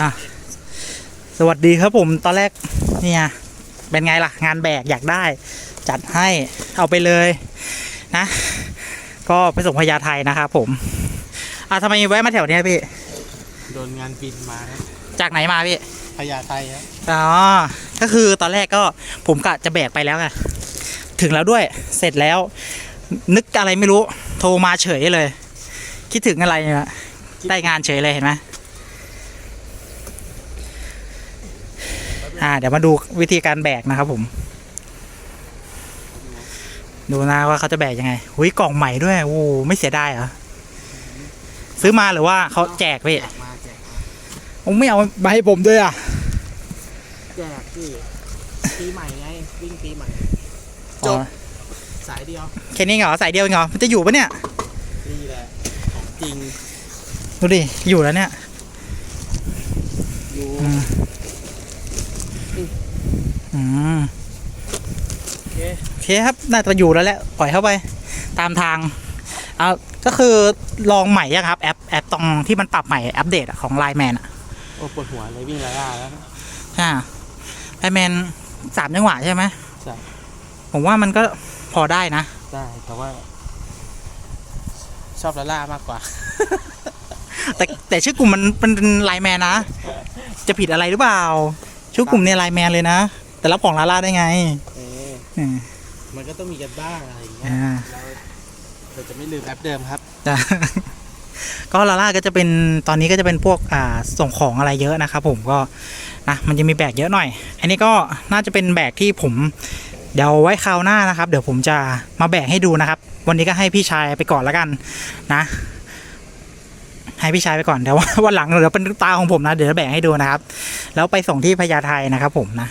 อะสวัสดีครับผมตอนแรกเนี่ยเป็นไงล่ะ งานแบกอยากได้ จัดให้เอาไปเลยนะ ก็ไปส่งพญาไทยนะครับผม อะทำไมแวะมาแถวเนี้ยพี่ โดนงานบินมาครับจากไหนมาพี่พญาไทครับอ๋อก็คือตอนแรกก็ผมกะจะแบกไปแล้วไงถึงแล้วด้วยเสร็จแล้ว นึกอะไรไม่รู้โทรมาเฉยเลย คิดถึงอะไรเนี่ยได้งานเฉยเลยเห็นไหมอ่า เดี๋ยวมาดูวิธีการแบกนะครับผม ดูนะว่าเขาจะแบกยังไงหุยกล่องใหม่ด้วยโอ้โหไม่เสียดายเหรอซื้อมาหรือว่าเขาแจกพี่ ผมไม่เอามาให้ผมด้วยอะ แจกพี่ปีใหม่ไงวิ่งปีใหม่จอ๋อบสายเดียวแค่นี้เหรอใส่เดียวเองเหรอมันจะอยู่ปะเนี่ย นี่แหละของจริงดูดิ อยู่แล้วเนี่ย อยู่อืม อืมโอเคโอเคครับ น่าจะอยู่แล้วแหละ ปล่อยเข้าไป ตามทาง เอาก็คือลองใหม่ยังครับ แอป แอปตรงที่มันปรับใหม่ อัปเดตอะของไลแมนอะ โอ้ปวดหัวเลยวิ่งลาล่าแล้ว อ่าไลแมนสามจังหวะใช่ไหมใช่ ผมว่ามันก็พอได้นะ ได้แต่ว่า ชอบลาล่ามากกว่า แต่แต่ชื่อกลุ่มมันเป็นไลแมนนะ จะผิดอะไรหรือเปล่า ชื่อกลุ่มเนี่ยไลแมนเลยนะ แต่รับของลาล่าได้ไงเอออืม มันก็ต้องมีกันบ้างอะไรอย่างเงี้ยอ่า เราเราจะไม่ลืมแอปเดิมครับ จ้ะ ก็ลาล่าก็จะเป็นตอนนี้ก็จะเป็นพวกอ่าส่งของอะไรเยอะนะครับผมก็นะมันจะมีแบกเยอะหน่อย อันนี้ก็น่าจะเป็นแบกที่ผมเดี๋ยวไว้คราวหน้านะครับ เดี๋ยวผมจะมาแบกให้ดูนะครับ วันนี้ก็ให้พี่ชายไปก่อนแล้วกันนะ ให้พี่ชายไปก่อนเดี๋ยววันหลังเดี๋ยวเป็นตาของผมนะ เดี๋ยวแบกให้ดูนะครับ แล้วไปส่งที่พญาไทนะครับผมนะ